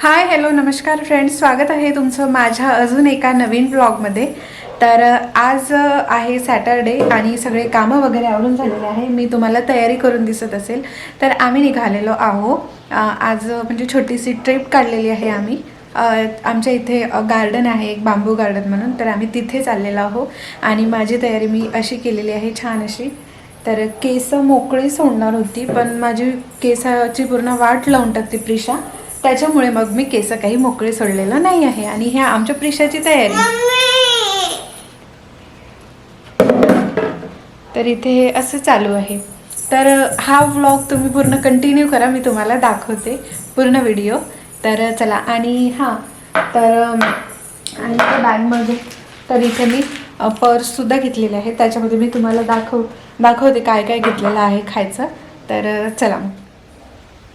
Hi hello नमस्कार friends स्वागत आहे तुमचं माझ्या अजून एका नवीन ब्लॉगमध्ये तर आज आहे सॅटरडे आणि सगळे कामं वगैरे आवरून झालेले आहे. मी तुम्हाला तयारी करून दिसत असेल. तर आम्ही निघालेलो आहो. आज म्हणजे छोटीशी ट्रिप काढलेली आहे आम्ही. आमच्या इथे गार्डन आहे एक बांबू गार्डन म्हणून. तर आम्ही तिथे चाललेलो आहो. आणि माझी तयारी मी अशी केलेली आहे छान अशी. तर केस मोकळी सोडणार होती पण माझी केसाची पूर्ण वाट लावून टाकते प्रिशा. त्याच्यामुळे मग मी केस काही मोकळे सोडलेलं नाही आहे. आणि ह्या आमच्या प्रिशाची तयारी. तर इथे हे असं चालू आहे. तर हा व्लॉग तुम्ही पूर्ण कंटिन्यू करा. मी तुम्हाला दाखवते पूर्ण व्हिडिओ तर चला. आणि हां तर आणि त्या बॅगमध्ये तर इथे मी पर्ससुद्धा घेतलेले आहे त्याच्यामध्ये मी तुम्हाला दाखव दाखवते काय काय घेतलेलं आहे खायचं. तर चला मग.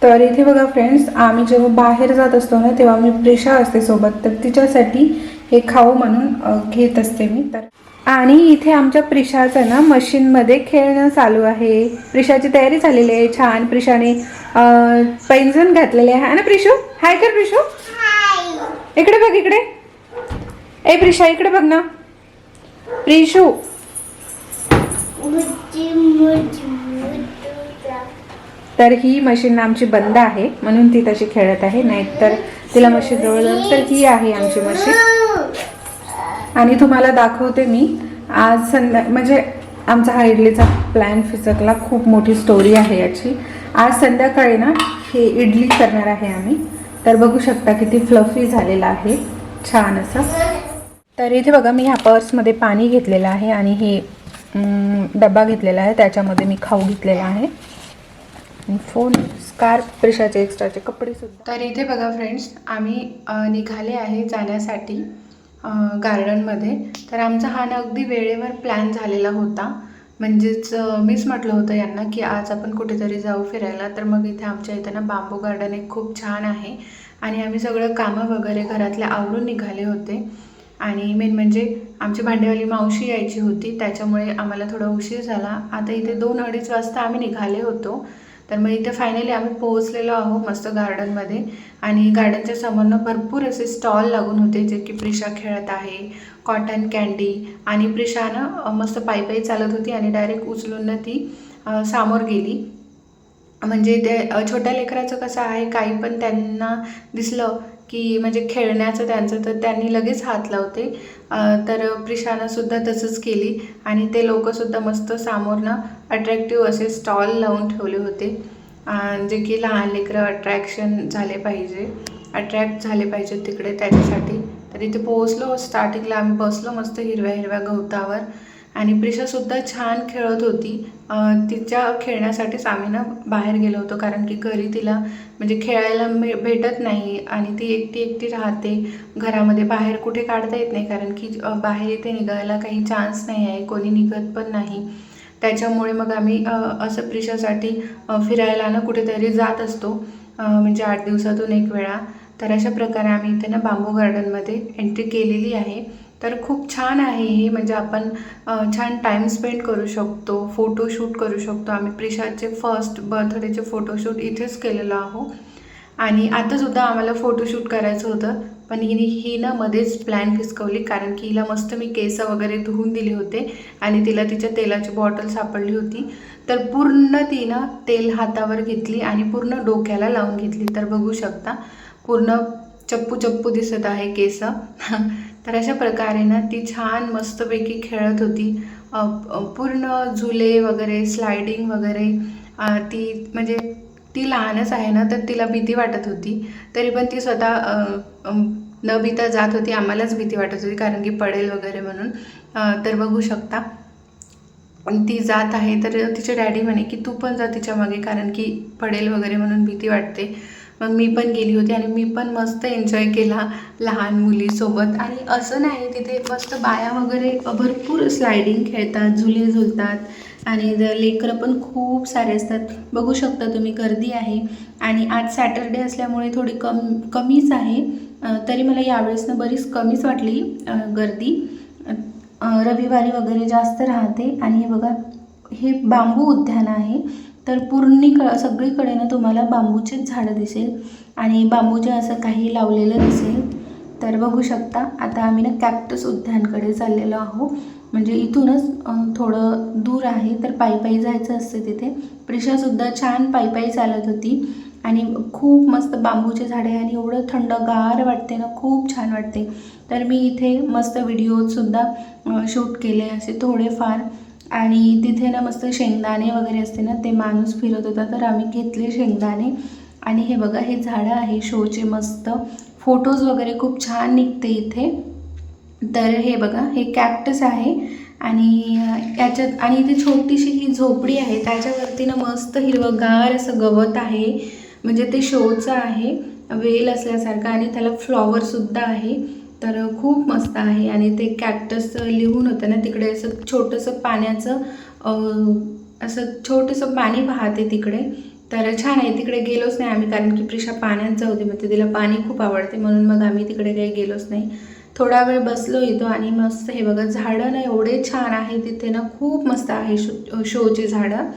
तर इथे बघा फ्रेंड्स आम्ही जेव्हा बाहेर जात असतो ना तेव्हा मी प्रेशा असते सोबत. तर तिच्यासाठी हे खाऊ म्हणून घेत असते मी. तर आणि इथे आमच्या प्रिशाचं ना मशीनमध्ये खेळणं चालू आहे. प्रिशाची तयारी झालेली आहे. छान प्रिशाने पैंजण घातलेले आहे. ना प्रिशू? हाय कर प्रिशू. इकडे बघ इकडे. ए प्रिशा इकडे बघ ना. प्रिशू. तर ही मशीन आमची बंद आहे म्हणून ती तशी खेळत आहे. नाहीतर तिला मशीन जवळ तर ही आहे आमची मशीन. आणि तुम्हाला दाखवते मी. आज संध्या म्हणजे आमचा हा इडलीचा प्लॅन फिचकला खूप मोठी स्टोरी आहे याची. आज संध्याकाळी ना हे इडली करणार आहे आम्ही. तर बघू शकता किती फ्लफी झालेला आहे. छान असं. तर इथे बघा मी ह्या पर्समध्ये पाणी घेतलेलं आहे आणि हे डबा घेतलेला आहे. त्याच्यामध्ये मी खाऊ घेतलेला आहे. फोन स्कार्फ प्रिशाचे एक्स्ट्राचे कपडे सुद्धा. तर इथे बघा फ्रेंड्स आम्ही निघाले आहे जाण्यासाठी गार्डनमध्ये तर आमचा हा ना अगदी वेळेवर प्लॅन झालेला होता. म्हणजेच मीच म्हटलं होतं यांना की आज आपण कुठेतरी जाऊ फिरायला. तर मग इथे आमच्या इथं ना बांबू गार्डन एक खूप छान आहे. आणि आम्ही सगळं कामं वगैरे घरातल्या आवरून निघाले होते. आणि मेन म्हणजे आमची भांडेवाली मावशी यायची होती. त्याच्यामुळे आम्हाला थोडा उशीर झाला. आता इथे दोन अडीच वाजता आम्ही निघाले होतो. तर मग इथे फायनली आम्ही पोहोचलेलो आहो मस्त गार्डनमध्ये आणि गार्डनच्या समोरनं भरपूर असे स्टॉल लागून होते जे की प्रिशा खेळत आहे कॉटन कॅन्डी आणि प्रिशानं मस्त पायी पायी चालत होती आणि डायरेक्ट उचलून ती सामोर गेली. म्हणजे ते छोट्या लेकराचं कसं आहे काही पण त्यांना दिसलं की म्हणजे खेळण्याचं त्यांचं तर त्यांनी लगेच हात लावते. तर प्रिशानंसुद्धा तसंच केली आणि ते लोकंसुद्धा मस्त सामोरनं अट्रॅक्टिव्ह असे स्टॉल लावून ठेवले होते. जे की लहान लेकरं अट्रॅक्शन झाले पाहिजे. अट्रॅक्ट झाले पाहिजे तिकडे त्याच्यासाठी. तर इथे पोहोचलो स्टार्टिंगला आम्ही बसलो मस्त हिरव्या हिरव्या गवतावर. आणि प्रिशासुद्धा छान खेळत होती. तिच्या खेळण्यासाठीच आम्ही ना बाहेर गेलो होतो कारण की घरी तिला म्हणजे खेळायला मे भेटत नाही आणि ती एकटी एकटी राहते. घरामध्ये बाहेर कुठे काढता येत नाही कारण की बाहेर इथे निघायला काही चान्स नाही आहे कोणी निघत पण नाही. त्याच्यामुळे मग आम्ही असं प्रिशासाठी फिरायला ना कुठेतरी जात असतो. म्हणजे आठ दिवसातून एक वेळा. तर अशा प्रकारे आम्ही इथे ना बांबू गार्डनमध्ये एंट्री केलेली आहे. तर खूप छान आहे हे. म्हणजे आपण छान टाईम स्पेंड करू शकतो फोटोशूट करू शकतो. आम्ही प्रिशाचे फर्स्ट बर्थडेचे फोटोशूट इथेच केलेलो आहो आणि आतासुद्धा आम्हाला फोटोशूट करायचं होतं. पण हिने ही ना मध्येच प्लॅन फिसकवली. कारण की हिला मस्त मी केस वगैरे धुवून दिले होते. आणि तिला तिच्या तेलाची बॉटल सापडली होती. तर पूर्ण तिनं तेल हातावर घेतली आणि पूर्ण डोक्याला लावून घेतली. तर बघू शकता पूर्ण चप्पू चप्पू दिसत आहे केस. तर अशा प्रकारे ना ती छान मस्तपैकी खेळत होती. पूर्ण झुले वगैरे स्लायडिंग वगैरे ती म्हणजे ती लहानच आहे ना तर तिला भीती वाटत होती. तरी पण ती स्वतः न भीता जात होती. आम्हालाच भीती वाटत होती कारण की पडेल वगैरे म्हणून. तर बघू शकता. ती जात आहे तर तिचे डॅडी म्हणे की तू पण जा तिच्यामागे कारण की पडेल वगैरे म्हणून भीती वाटते. मग मी पण गेली होती आणि मी पण मस्त एन्जॉय केला लहान मुलीसोबत. आणि असं नाही तिथे मस्त बाया वगैरे भरपूर स्लायडिंग खेळतात झुले झुलतात आणि लेकरं पण खूप सारे असतात. बघू शकता तुम्ही गर्दी आहे आणि आज सॅटरडे असल्यामुळे थोडी कम कमीच आहे. तरी मला यावेळेसनं बरीच कमीच वाटली गर्दी. रविवारी वगैरे जास्त राहते आणि हे बघा हे बांबू उद्यान आहे. तर पूर्ण क सगळीकडे ना तुम्हाला बांबूचेच झाडं दिसेल. आणि बांबूचे असं काही लावलेलं दिसेल तर बघू शकता आता आम्ही ना कॅक्टस उद्यानकडे चाललेलो आहो म्हणजे इथूनच थोडं दूर आहे तर पायी पायी जायचं असते तिथे. प्रिशासुद्धा छान पायी पायी चालत होती. आणि खूप मस्त बांबूचे झाडे आणि एवढं थंडगार वाटते ना खूप छान वाटते. तर मी इथे मस्त व्हिडिओजसुद्धा शूट केले असे थोडेफार. आणि तिथे ना मस्त शेंगदाणे वगैरे असते ना ते माणूस फिरत होता तर आम्ही घेतले शेंगदाणे. आणि हे बघा हे झाडं आहे शोचे मस्त. फोटोज वगैरे खूप छान निघते इथे. तर हे बघा हे कॅक्टस आहे. आणि याच्यात आणि इथे छोटीशी ही झोपडी आहे त्याच्यावरती ना मस्त हिरवंगार असं गवत आहे. म्हणजे ते शोचं आहे वेल असल्यासारखं. आणि त्याला फ्लॉवरसुद्धा आहे. तर खूप मस्त आहे. आणि ते कॅक्टस लिहून होतं ना तिकडे असं छोटंसं पाण्याचं असं छोटंसं पाणी पाहते तिकडे. तर छान आहे. तिकडे गेलोच नाही आम्ही कारण की प्रिशा पाण्यात जाऊ दे म्हणजे तिला पाणी खूप आवडते. म्हणून मग आम्ही तिकडे काही गेलोच नाही. थोडा वेळ बसलो इथं आणि मस्त हे बघा झाडं ना एवढे छान आहे तिथे ना. खूप मस्त आहे शो शोचे झाडं.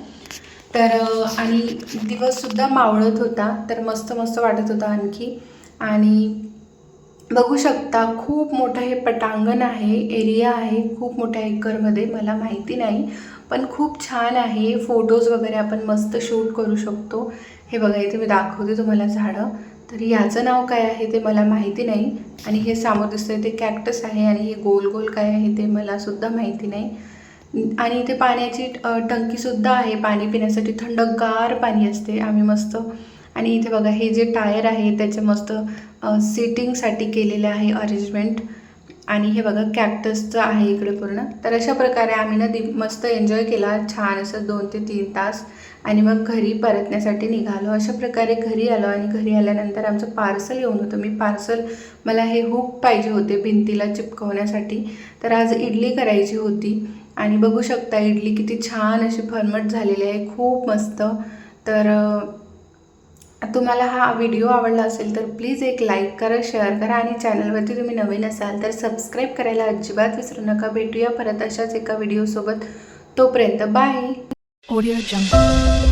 तर आणि दिवससुद्धा मावळत होता. तर मस्त मस्त वाटत होता आणखी. आणि बघू शकता खूप मोठं हे पटांगण आहे एरिया आहे खूप मोठ्या एकरमध्ये मला माहिती नाही. पण खूप छान आहे फोटोज वगैरे आपण मस्त शूट करू शकतो. हे बघा इथे मी दाखवते तुम्हाला झाडं. तर याचं नाव काय आहे ते मला माहिती नाही. आणि हे समोर दिसतंय ते कॅक्टस आहे आणि हे गोल गोल काय आहे ते मला सुद्धा माहिती नाही. आणि इथे पाण्याची टंकीसुद्धा आहे. पाणी पिण्यासाठी थंडगार पाणी असते. आम्ही मस्त आणि इथे बघा हे जे टायर आहे त्याचे मस्त सिटिंगसाठी केलेले आहे अरेंजमेंट आणि हे बघा कॅक्टसचं आहे इकडे पूर्ण. तर अशा प्रकारे आम्ही ना दि मस्त एन्जॉय केला. छान असं दोन ते तीन तास. आणि मग घरी परतण्यासाठी निघालो. अशा प्रकारे घरी आलो आणि घरी आल्यानंतर आमचं पार्सल येऊन होतं. मी पार्सल मला हे हुक पाहिजे होते भिंतीला चिपकवण्यासाठी. तर आज इडली करायची होती. आणि बघू शकता इडली किती छान अशी फरमट झालेली आहे. खूप मस्त. तर तुम्हाला हा व्हिडिओ आवडला असेल तर प्लीज एक लाईक करा शेअर करा आणि चॅनलवरती तुम्ही नवीन असाल तर सबस्क्राईब करायला अजिबात विसरू नका. भेटूया परत अशाच एका व्हिडिओसोबत तोपर्यंत बाय Audio Jungle.